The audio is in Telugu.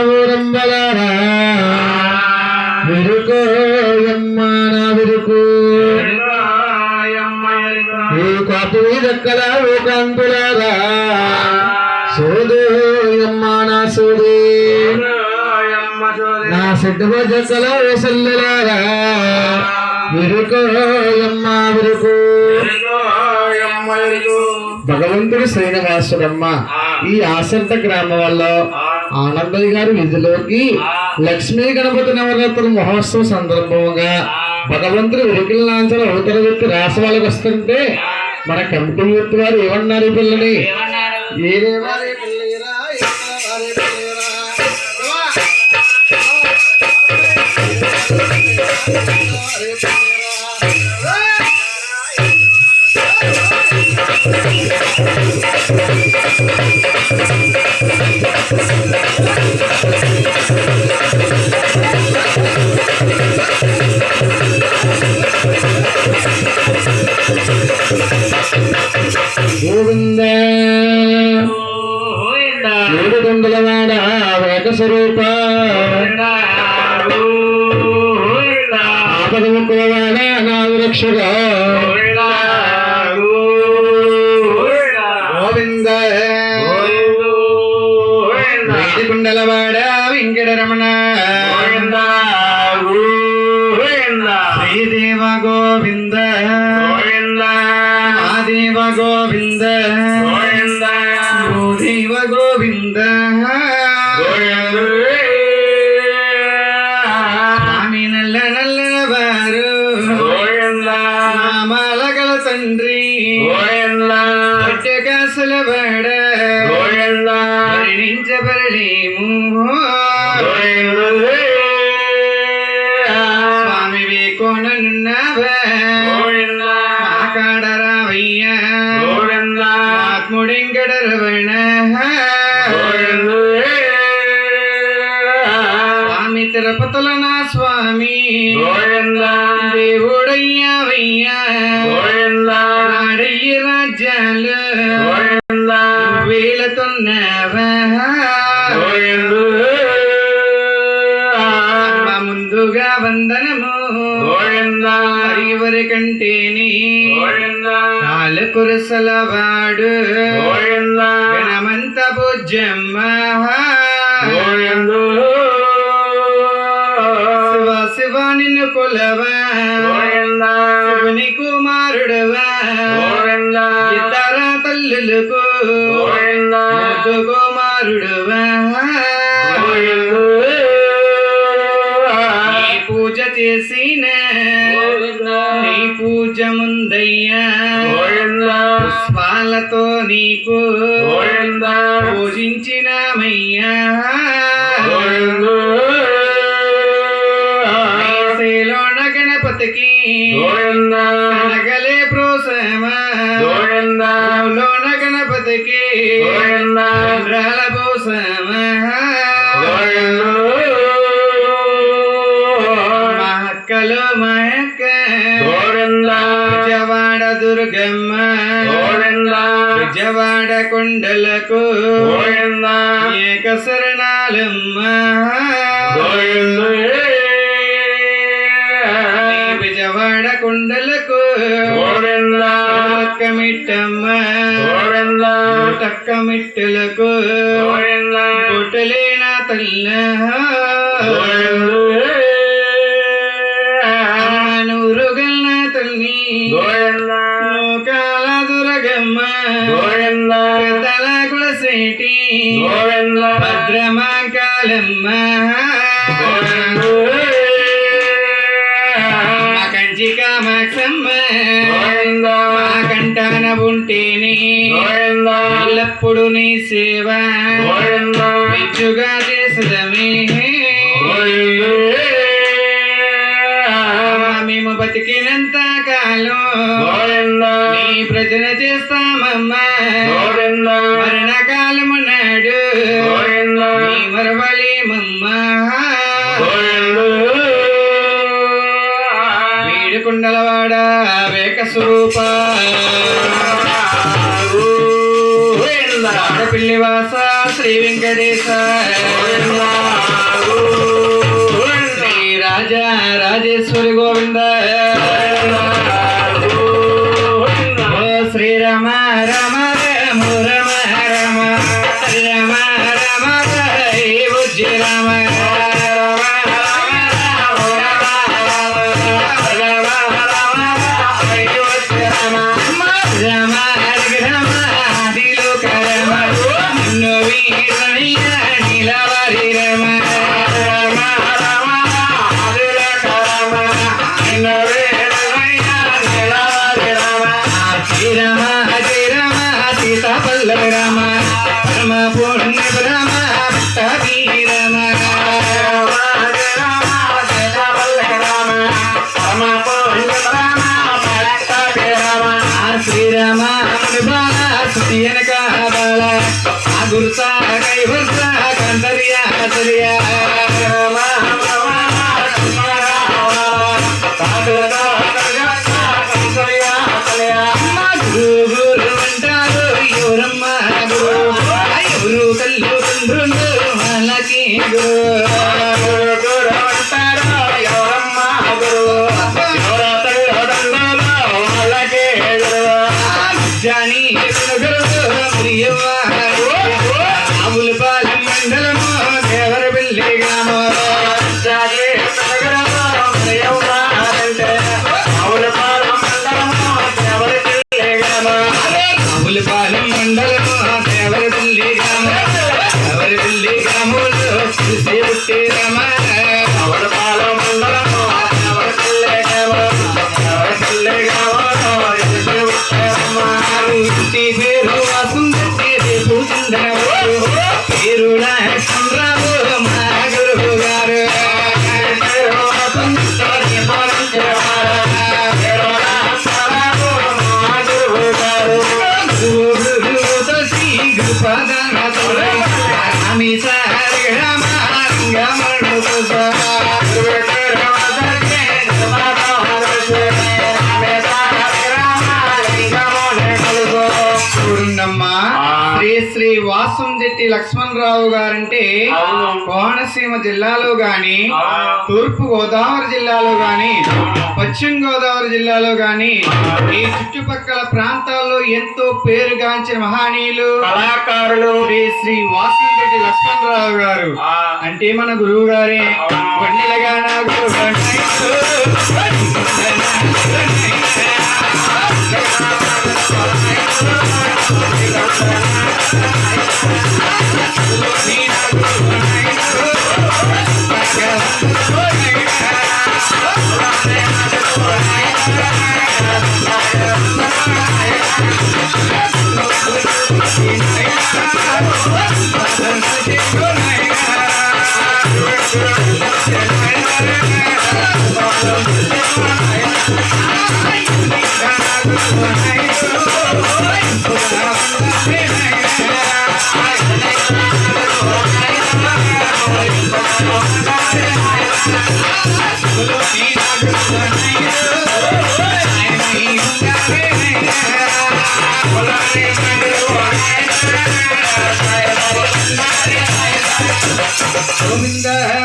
నా రసవీ దక్కల ఊరంబలారా విరుకోయమ్మ నా విరుకు. ఈ కాపువి దక్కల ఓ కాంతులారా సోదోయమ్మ నా సోదే. నా దక్కల ఓ సల్లలారా విరుకు. భగవంతుడు శ్రీనివాసుడమ్మ. ఈ ఆసంత గ్రామంలో ఆనందయ్య గారి విధిలోకి లక్ష్మీ గణపతి నవరాత్రుల మహోత్సవ సందర్భంగా భగవంతుడు వెలికిల లాంఛన అవతల వ్యక్తి రాసవాళ్ళకి వస్తుంటే మన కమిటీ వ్యక్తి వారు ఏమన్నారు ఈ పిల్లని? ఏదేవారే ഗോവിന്ദ. ഗുരുതുണ്ടലവാട വേദസ്വരൂപ. ആപദമുക്കുള്ളവാട നാവിരക്ഷക భూదేవ గోవింద స్వామి నల్ల నల్లవారు నామాలగల తండ్రి పట్టకాసుల బడ వర్ణించబడలేము స్వామి వేకోనున్నవా మాకాడరావయ్య ఆత్ముడెంకడరవణ స్వామి తిరుపతుల నా స్వామి దేవుడయ్యావయ్యా ఆడయ్య వందనము ఎవరి కంటేని. నాలు కురసలవాడు గణమంత భుజమ్మ శివ శివ నిన్ను కొలవా. శివుని కుమారుడవా. ఇతర తల్లులకు. కుమారుడవా. పుష్పాలతో నీకు పూజించినామయ్యా శ్రీలోన గణపతికి అనగలే ప్రోసమా. లోన గణపతికి చంద్రాల పోసమా. కొండలకు ఏక శరణాలమ్మ. నీ విజయవాడ కొండలకు కమిట్టమ్మ టక్కమిట్టలకు కొట్టలేన తల్ల. నూరుగల్ల తల్లి. నూకాల దురగమ్మ. కులసేటి భద్రమాకాలమ్మ కంచి కామాక్షమ్మ కంటాన ఉంటేని ఎల్లప్పుడు నీ సేవ. మెచ్చుగా చేసదమే. ఏడుకొండలవాడ వేకస్వరూప ఆడపిల్లివాస శ్రీ వెంకటేశ. శ్రీ రాజా రాజేశ్వరి గోవిందా. వల్లభ రామ రామ పూర్ణవ రామ హరి రామ శ్రీరామ సుతియనక బాల. గురుసా కై వర్ష కందరియా సరియా. రామ vida. వాసుంజెట్టి లక్ష్మణరావు గారంటే కోనసీమ జిల్లాలో గాని తూర్పు గోదావరి జిల్లాలో గాని పశ్చిమ గోదావరి జిల్లాలో గాని ఈ చుట్టుపక్కల ప్రాంతాల్లో ఎంతో పేరుగాంచిన మహనీయులు కళాకారులు. శ్రీ శ్రీ లక్ష్మణ్ రావు గారు. అంటే మన గురువు గారే పండిలగానా Hey! Govinda hai